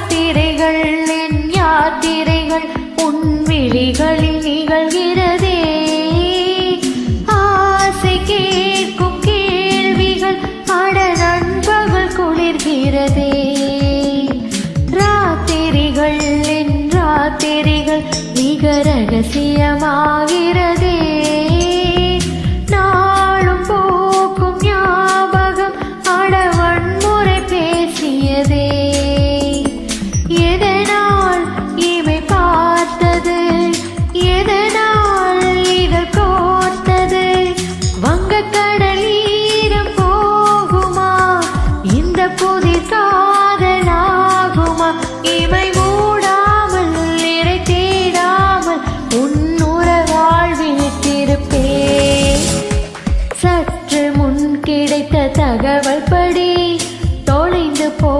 யாத்திரைகள் என் யாத்திரைகள் உன் விழிகளில் நிகழ்கிறதே. ஆசை கேட்கும் கேள்விகள் அட நண்பகல் குளிர்கிறதே. ராத்திரிகள் என் ராத்திரிகள் மிக ரகசியமாகி புதிதாக நாகுமா இமை மூடாமல் நிறை தேடாமல் உன்னுற வாழ்விட்டிருப்பே சற்று முன் கிடைத்த தகவல் படி தொலைந்து போ